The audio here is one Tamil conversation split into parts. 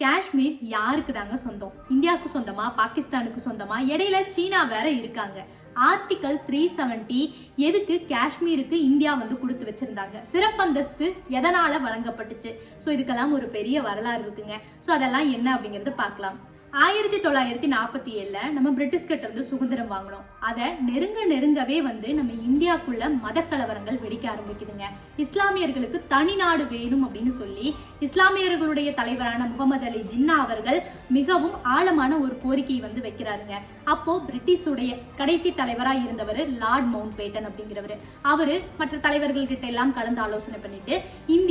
காஷ்மீர் யாருக்கு தாங்க சொந்தம்? இந்தியாவுக்கு சொந்தமா? பாகிஸ்தானுக்கு சொந்தமா? இடையில சீனா வேற இருக்காங்க. ஆர்டிகல் த்ரீ செவன்டி எதுக்கு காஷ்மீருக்கு இந்தியா வந்து கொடுத்து வச்சிருந்தாங்க? சிறப்பந்தஸ்து எதனால வழங்கப்பட்டுச்சு? ஸோ இதுக்கெல்லாம் ஒரு பெரிய வரலாறு இருக்குங்க. ஸோ அதெல்லாம் என்ன அப்படிங்கறது பார்க்கலாம். ஆயிரத்தி தொள்ளாயிரத்தி நாற்பத்தி ஏழில் நம்ம பிரிட்டிஷ் கிட்ட இருந்து சுதந்திரம் வாங்கினோம். அதை நெருங்க நெருங்கவே வந்து நம்ம இந்தியாக்குள்ள மத கலவரங்கள் வெடிக்க ஆரம்பிக்குதுங்க. இஸ்லாமியர்களுக்கு தனி நாடு வேணும் அப்படின்னு சொல்லி இஸ்லாமியர்களுடைய தலைவரான முகமது அலி ஜின்னா அவர்கள் மிகவும் ஆழமான ஒரு கோரிக்கையை வந்து வைக்கிறாருங்க. அப்போ பிரிட்டிஷுடைய கடைசி தலைவராக இருந்தவர் லார்ட் மவுண்ட் பேட்டன் அப்படிங்கிறவர். அவரு மற்ற தலைவர்கள் கிட்ட எல்லாம் கலந்து ஆலோசனை பண்ணிட்டு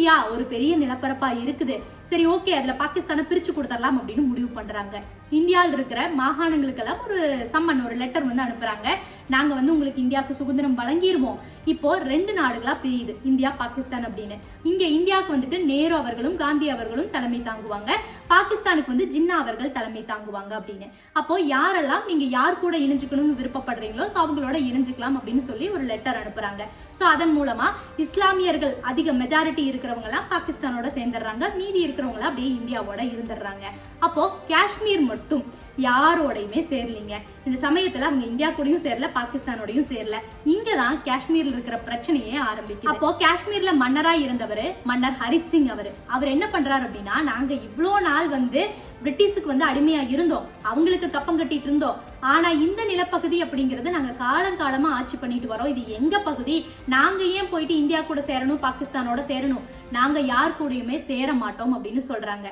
இந்தியா ஒரு பெரிய நிலப்பரப்பா இருக்குது. சரி ஓகே அதுல பாகிஸ்தானை பிரிச்சு கொடுத்துடலாம் அப்படின்னு முடிவு பண்றாங்க. இந்தியாவில் இருக்கிற மாகாணங்களுக்கெல்லாம் ஒரு சம்மன் ஒரு லெட்டர் வந்து அனுப்புறாங்க. நாங்க வந்து உங்களுக்கு இந்தியாவுக்கு சுதந்திரம் வழங்கிடுவோம் இப்போ ரெண்டு நாடுகளா பிரியுது இந்தியா பாகிஸ்தான் அப்படின்னு. இங்க இந்தியாவுக்கு வந்துட்டு நேரு அவர்களும் காந்தி அவர்களும் தலைமை தாங்குவாங்க. பாகிஸ்தானுக்கு வந்து ஜின்னா அவர்கள் தலைமை தாங்குவாங்க அப்படின்னு. அப்போ யாரெல்லாம் நீங்க யார் கூட இணைஞ்சுக்கணும்னு விருப்பப்படுறீங்களோ ஸோ அவங்களோட இணைஞ்சுக்கலாம் அப்படின்னு சொல்லி ஒரு லெட்டர் அனுப்புறாங்க. ஸோ அதன் மூலமா இஸ்லாமியர்கள் அதிக மெஜாரிட்டி இருக்கிற இருக்கிறவங்கலாம் பாகிஸ்தானோட சேர்ந்துடுறாங்க. மீதி இருக்கிறவங்களாம் அப்படியே இந்தியாவோட இருந்துடுறாங்க. அப்போ காஷ்மீர் மட்டும் யாரோடையுமே சேரலீங்க. இந்த சமயத்துல அவங்க இந்தியா கூடயும் சேரல பாகிஸ்தானோடையும் சேரல. இங்கதான் காஷ்மீர்ல இருக்கிற பிரச்சனையே ஆரம்பிக்கும் அப்போ காஷ்மீர்ல மன்னரா இருந்தவர் மன்னர் ஹரித் சிங் அவர். அவர் என்ன பண்றாரு அப்படின்னா நாங்க இவ்வளோ நாள் வந்து பிரிட்டிஷுக்கு வந்து அடிமையா இருந்தோம். அவங்களுக்கு கப்பம் கட்டிட்டு இருந்தோம். ஆனா இந்த நிலப்பகுதி அப்படிங்கறது நாங்க காலங்காலமா ஆட்சி பண்ணிட்டு வரோம். இது எங்க பகுதி? நாங்க ஏன் போயிட்டு இந்தியா கூட சேரணும் பாகிஸ்தானோட சேரணும்? நாங்க யார் கூடயுமே சேர மாட்டோம் அப்படின்னு சொல்றாங்க.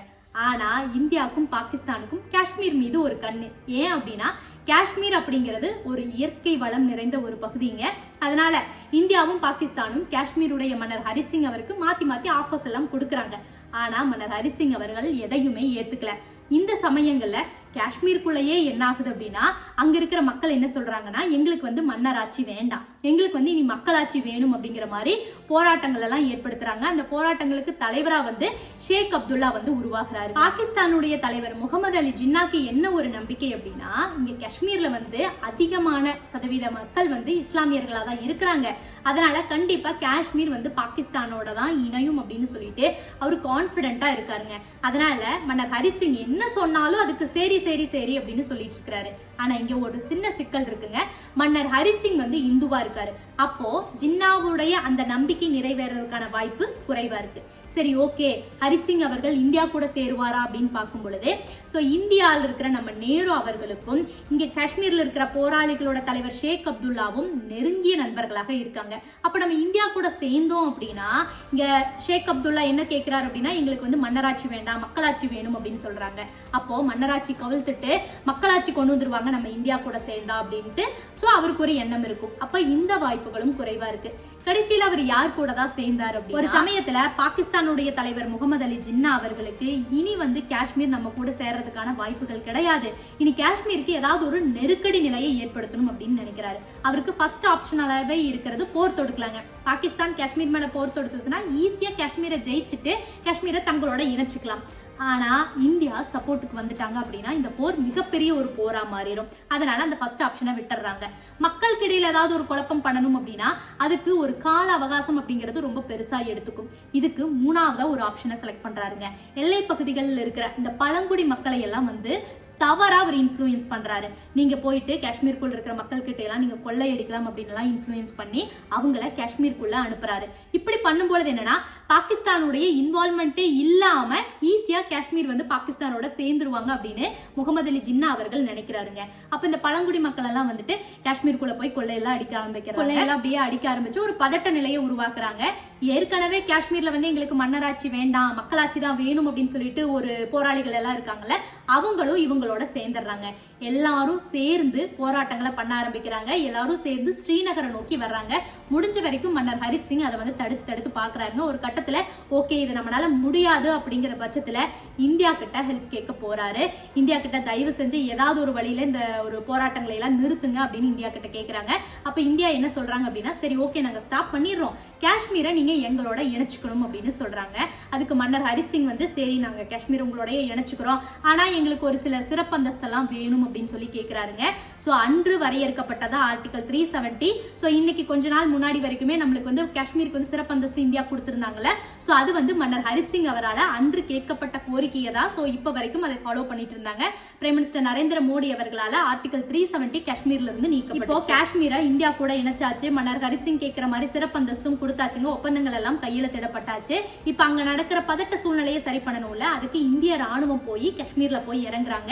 ஆனா இந்தியாவுக்கும் பாகிஸ்தானுக்கும் காஷ்மீர் மீது ஒரு கண்ணு. ஏன் அப்படின்னா காஷ்மீர் அப்படிங்கிறது ஒரு இயற்கை வளம் நிறைந்த ஒரு பகுதிங்க. அதனால இந்தியாவும் பாகிஸ்தானும் காஷ்மீருடைய மன்னர் ஹரிசிங் அவருக்கு மாத்தி மாத்தி ஆஃபர்ஸ் எல்லாம் கொடுக்குறாங்க. ஆனா மன்னர் ஹரிசிங் அவர்கள் எதையுமே ஏத்துக்கல. இந்த சமயங்களில் காஷ்மீருக்குள்ளேயே என்ன ஆகுது அப்படின்னா அங்க இருக்கிற மக்கள் என்ன சொல்றாங்கன்னா எங்களுக்கு வந்து மன்னராட்சி வேண்டாம். எங்களுக்கு வந்து இனி மக்களாட்சி வேணும் அப்படிங்கிற மாதிரி போராட்டங்கள் எல்லாம் ஏற்படுத்துறாங்க. அந்த போராட்டங்களுக்கு தலைவரா வந்து ஷேக் அப்துல்லா வந்து உருவாகிறாரு. பாகிஸ்தானுடைய தலைவர் முகமது அலி ஜின்னாக்கு என்ன ஒரு நம்பிக்கை அப்படின்னா இங்க காஷ்மீர்ல வந்து அதிகமான சதவீத மக்கள் வந்து இஸ்லாமியர்களா தான் இருக்கிறாங்க. அதனால கண்டிப்பா காஷ்மீர் வந்து பாகிஸ்தானோட தான் இணையும் அப்படின்னு சொல்லிட்டு அவர் கான்பிடென்ட்டா இருக்காருங்க. அதனால மன்னர் ஹரிசிங் சிங் என்ன சொன்னாலும் அதுக்கு சரி சரி சரி அப்படின்னு சொல்லிட்டு இருக்கிறாரு ஆனா இங்க ஒரு சின்ன சிக்கல் இருக்குங்க. மன்னர் ஹரிசிங் வந்து இந்துவா இருக்காரு. அப்போ ஜின்னாவுடைய அந்த நம்பிக்கை நிறைவேறதுக்கான வாய்ப்பு குறைவா இருக்கு. சரி ஓகே. ஹரிசிங் அவர்கள் இந்தியா கூட சேருவாரா அப்படின்னு பார்க்கும் பொழுது ஸோ இந்தியாவில் இருக்கிற நம்ம நேரு அவர்களுக்கும் இங்கே காஷ்மீர்ல இருக்கிற போராளிகளோட தலைவர் ஷேக் அப்துல்லாவும் நெருங்கிய நண்பர்களாக இருக்காங்க. அப்போ நம்ம இந்தியா கூட சேர்ந்தோம் அப்படின்னா இங்க ஷேக் அப்துல்லா என்ன கேட்கிறாரு அப்படின்னா எங்களுக்கு வந்து மன்னராட்சி வேண்டாம் மக்களாட்சி வேணும் அப்படின்னு சொல்றாங்க. அப்போ மன்னராட்சி கவிழ்த்துட்டு மக்களாட்சி கொண்டு வந்துருவாங்க நம்ம இந்தியா கூட சேர்ந்தா அப்படின்ட்டு. ஸோ அவருக்கு ஒரு எண்ணம் இருக்கும். அப்போ இந்த வாய்ப்புகளும் குறைவா இருக்கு. கடைசியில அவர் யார் கூட தான் சேர்ந்தார் அப்படி ஒரு சமயத்துல பாகிஸ்தானுடைய தலைவர் முகமது அலி ஜின்னா அவர்களுக்கு இனி வந்து காஷ்மீர் நம்ம கூட சேர்றதுக்கான வாய்ப்புகள் கிடையாது. இனி காஷ்மீருக்கு ஏதாவது ஒரு நெருக்கடி நிலையை ஏற்படுத்தணும் அப்படின்னு நினைக்கிறாரு. அவருக்கு ஃபர்ஸ்ட் ஆப்ஷனாகவே இருக்கிறது போர் தொடுக்கலாங்க. பாகிஸ்தான் காஷ்மீர் மேல போர் தொடுத்ததுன்னா ஈஸியா காஷ்மீரை ஜெயிச்சுட்டு காஷ்மீரை தங்களோட இணைச்சிக்கலாம். ஆனால் இந்தியா சப்போர்ட்டுக்கு வந்துட்டாங்க அப்படின்னா இந்த போர் மிகப்பெரிய ஒரு போராக மாறிடும். அதனால அந்த ஃபர்ஸ்ட் ஆப்ஷனை விட்டுறாங்க. மக்களுக்கு இடையில ஏதாவது ஒரு குழப்பம் பண்ணணும் அப்படின்னா அதுக்கு ஒரு கால அவகாசம் அப்படிங்கிறது ரொம்ப பெருசாக எடுத்துக்கும். இதுக்கு மூணாவதாக ஒரு ஆப்ஷனை செலக்ட் பண்ணுறாருங்க எல்லை பகுதிகளில் இருக்கிற இந்த பழங்குடி மக்களை எல்லாம் வந்து தவறா அவர் இன்ஃப்ளூயன்ஸ் பண்றாரு. நீங்க போயிட்டு காஷ்மீருக்குள்ள இருக்கிற மக்கள் கிட்ட எல்லாம் நீங்க கொள்ளையடிக்கலாம் அப்படின்னு எல்லாம் இன்ஃப்ளூயன்ஸ் பண்ணி அவங்கள காஷ்மீருக்குள்ள அனுப்புறாரு. இப்படி பண்ணும்பொழுது என்னன்னா பாகிஸ்தானுடைய இன்வால்மெண்ட்டே இல்லாம ஈஸியா காஷ்மீர் வந்து பாகிஸ்தானோட சேர்ந்துருவாங்க அப்படின்னு முகமது அலி ஜின்னா அவர்கள் நினைக்கிறாருங்க. அப்ப இந்த பழங்குடி மக்கள் எல்லாம் வந்துட்டு காஷ்மீருக்குள்ள போய் கொள்ளையெல்லாம் அடிக்க ஆரம்பிக்கிறாங்க. கொள்ளையெல்லாம் அப்படியே அடிக்க ஆரம்பிச்சு ஒரு பதட்ட நிலையை உருவாக்குறாங்க. ஏற்கனவே காஷ்மீர்ல வந்து எங்களுக்கு மன்னராட்சி வேண்டாம் மக்களாட்சி தான் வேணும் அப்படின்னு சொல்லிட்டு ஒரு போராளிகள் எல்லாம் இருக்காங்கல்ல அவங்களும் இவங்களும் இவங்களோட சேர்ந்துடுறாங்க. எல்லாரும் சேர்ந்து போராட்டங்களை பண்ண ஆரம்பிக்கிறாங்க. எல்லாரும் சேர்ந்து ஸ்ரீநகரை நோக்கி வர்றாங்க. முடிஞ்ச வரைக்கும் மன்னர் ஹரித் சிங் அதை வந்து தடுத்து தடுத்து பாக்குறாருங்க ஒரு கட்டத்துல ஓகே இது நம்மளால முடியாது அப்படிங்கிற பட்சத்துல இந்தியா கிட்ட ஹெல்ப் கேட்க போறாரு. இந்தியா கிட்ட தயவு செஞ்சு ஏதாவது ஒரு வழியில இந்த ஒரு போராட்டங்களை எல்லாம் நிறுத்துங்க அப்படின்னு இந்தியா கிட்ட கேக்குறாங்க அப்ப இந்தியா என்ன சொல்றாங்க அப்படின்னா சரி ஓகே நாங்க ஸ்டாப் பண்ணிடுறோம். காஷ்மீரை நீங்க எங்களோட இணைச்சுக்கணும் அப்படின்னு சொல்றாங்க. அதுக்கு மன்னர் ஹரிசிங் வந்து சரி நாங்க காஷ்மீர் உங்களோடய இணைச்சுக்கிறோம். ஆனா எங்களுக்கு ஒரு சில சிறப்பு அந்தஸ்தெல்லாம் வேணும் அப்படின்னு சொல்லி கேட்குறாருங்க ஸோ அன்று வரையறுக்கப்பட்டதா ஆர்டிகல் த்ரீ செவன்ட்டி ஸோ இன்னைக்கு கொஞ்ச நாள் முன்னாடி வரைக்குமே நம்மளுக்கு வந்து காஷ்மீருக்கு வந்து சிறப்பு அந்தஸ்து இந்தியா கொடுத்துருந்தாங்கல்ல. ஸோ அது வந்து மன்னர் ஹரித் சிங் அவரால் அன்று கேட்கப்பட்ட கோரிக்கையை தான் ஸோ இப்போ வரைக்கும் அதை ஃபாலோ பண்ணிட்டு இருந்தாங்க. பிரைம் மினிஸ்டர் நரேந்திர மோடி அவர்களால் ஆர்டிகல் த்ரீ செவன்ட்டி காஷ்மீர்ல இருந்து நீக்கம் இப்போ காஷ்மீரை இந்தியா கூட இணைச்சாச்சு. மன்னர் ஹரித் சிங் கேட்கிற மாதிரி சிறப்பு அந்தஸ்தும் கொடுத்தாச்சுங்க. ஒப்பந்தங்கள் எல்லாம் கையெழுத்திடப்பட்டாச்சு இப்போ அங்க நடக்கிற பதட்ட சூழ்நிலையை சரி பண்ணணும்ல. அதுக்கு இந்திய ராணுவம் போய் காஷ்மீர்ல போய் இறங்குறாங்க.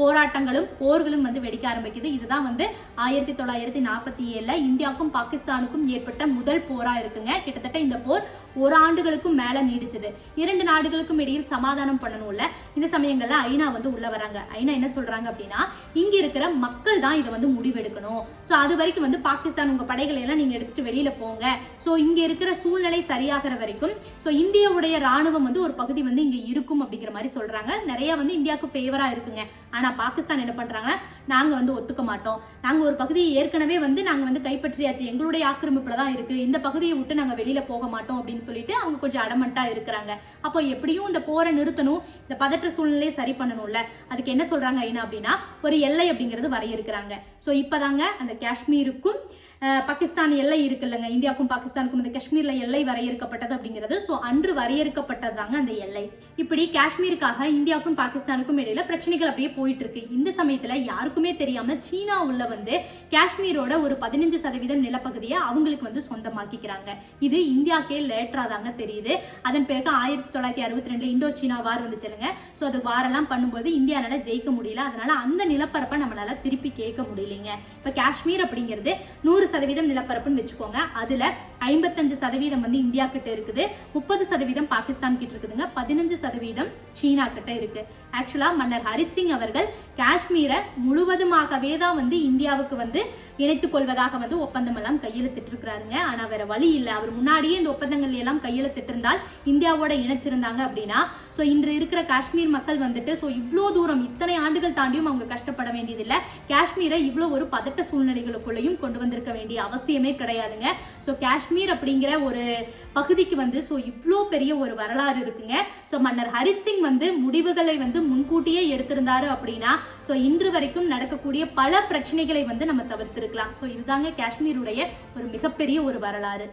போராட்டங்களும் போர்களும் வந்து வெடிக்க ஆரம்பிக்குது. இதுதான் வந்து ஆயிரத்தி தொள்ளாயிரத்தி நாற்பத்தி ஏழுல இந்தியாவுக்கும் பாகிஸ்தானுக்கும் ஏற்பட்ட முதல் போரா இருக்குங்க. கிட்டத்தட்ட இந்த போர் ஒரு ஆண்டுகளுக்கும் மேல நீடிச்சது. இரண்டு நாடுகளுக்கும் இடையில் சமாதானம் பண்ணணும்ல. இந்த சமயங்கள்ல ஐநா வந்து உள்ள வராங்க. ஐநா என்ன சொல்றாங்க அப்படின்னா இங்க இருக்கிற மக்கள் தான் இதை வந்து முடிவெடுக்கணும். ஸோ அது வரைக்கும் வந்து பாகிஸ்தான் உங்க படைகளை எல்லாம் நீங்க எடுத்துட்டு வெளியில போங்க. ஸோ இங்க இருக்கிற சூழ்நிலை சரியாகிற வரைக்கும் ஸோ இந்தியாவுடைய ராணுவம் வந்து ஒரு பகுதி வந்து இங்க இருக்கும் அப்படிங்கிற மாதிரி சொல்றாங்க. நிறைய வந்து இந்தியாவுக்கு ஃபேவரா இருக்குங்க. ஆனா பாகிஸ்தான் என்ன பண்ணுறாங்கன்னா நாங்கள் வந்து ஒத்துக்க மாட்டோம். நாங்கள் ஒரு பகுதியை ஏற்கனவே வந்து நாங்கள் வந்து கைப்பற்றியாச்சு. எங்களுடைய ஆக்கிரமிப்பில் தான் இருக்குது இந்த பகுதியை விட்டு நாங்கள் வெளியில் போக மாட்டோம் அப்படின்னு சொல்லிட்டு அவங்க கொஞ்சம் அடமண்ட்டாக இருக்கிறாங்க. அப்போ எப்படியும் இந்த போரை நிறுத்தணும். இந்த பதற்ற சூழ்நிலையை சரி பண்ணணும்ல. அதுக்கு என்ன சொல்கிறாங்க ஐநா அப்படின்னா ஒரு எல்லை அப்படிங்கிறது வரையிருக்கிறாங்க ஸோ இப்பதாங்க அந்த காஷ்மீருக்கும் பாகிஸ்தான் எல்லை இருக்குல்லங்க. இந்தியாவுக்கும் பாகிஸ்தானுக்கும் இந்த காஷ்மீர்ல எல்லை வரையறுக்கப்பட்டது அப்படிங்கிறது. ஸோ அன்று வரையறுக்கப்பட்டதாங்க அந்த எல்லை. இப்படி காஷ்மீருக்காக இந்தியாவுக்கும் பாகிஸ்தானுக்கும் இடையில பிரச்சனைகள் அப்படியே போயிட்டு இருக்கு இந்த சமயத்துல யாருக்குமே தெரியாம சீனா உள்ள வந்து காஷ்மீரோட ஒரு பதினஞ்சு சதவீதம் நிலப்பகுதியை அவங்களுக்கு வந்து சொந்தமாக்கிக்கிறாங்க. இது இந்தியாக்கே லேட்டரா தாங்க தெரியுது. அதன் பிறகு ஆயிரத்தி தொள்ளாயிரத்தி அறுபத்தி ரெண்டுல இந்தோ சீனா வார் வந்துச்சுங்க ஸோ அது வாரெல்லாம் பண்ணும்போது இந்தியானால ஜெயிக்க முடியல. அதனால அந்த நிலப்பரப்பை நம்மளால திருப்பி கேட்க முடியலைங்க. இப்போ காஷ்மீர் அப்படிங்கிறது நூறு சதவீதம் நிலப்பரப்புன்னு வச்சுக்கோங்க. அதுல ஐம்பத்தஞ்சு சதவீதம் வந்து இந்தியா கிட்ட இருக்குது. முப்பது சதவீதம் பாகிஸ்தான் கிட்ட இருக்குதுங்க. பதினஞ்சு சதவீதம் சீனா கிட்ட இருக்கு. ஆக்சுவலா மன்னர் ஹரித் சிங் அவர்கள் காஷ்மீரை முழுவதுமாகவே தான் வந்து இந்தியாவுக்கு வந்து இணைத்துக் கொள்வதாக வந்து ஒப்பந்தம் எல்லாம் கையெழுத்திட்டு இருக்கிறாருங்க. ஆனா வேற வழி இல்லை. அவர் முன்னாடியே இந்த ஒப்பந்தங்கள் எல்லாம் கையெழுத்திட்டு இருந்தால் இந்தியாவோட இணைச்சிருந்தாங்க அப்படின்னா ஸோ இன்று இருக்கிற காஷ்மீர் மக்கள் வந்துட்டு ஸோ இவ்வளோ தூரம் இத்தனை ஆண்டுகள் தாண்டியும் அவங்க கஷ்டப்பட வேண்டியதில்லை. காஷ்மீரை இவ்வளோ ஒரு பதட்ட சூழ்நிலைகளுக்குள்ளேயும் கொண்டு வந்திருக்க வேண்டிய அவசியமே கிடையாதுங்க. ஸோ காஷ்மீர் அப்படிங்கிற ஒரு பகுதிக்கு வந்து ஸோ இவ்வளோ பெரிய ஒரு வரலாறு இருக்குங்க. ஸோ மன்னர் ஹரித் சிங் வந்து முடிவுகளை வந்து முன்கூட்டியே எடுத்திருந்தாரு அப்படின்னா ஸோ இன்று வரைக்கும் நடக்கக்கூடிய பல பிரச்சனைகளை வந்து நம்ம தவிர்த்திருக்கலாம். ஸோ இதுதாங்க காஷ்மீருடைய ஒரு மிகப்பெரிய ஒரு வரலாறு.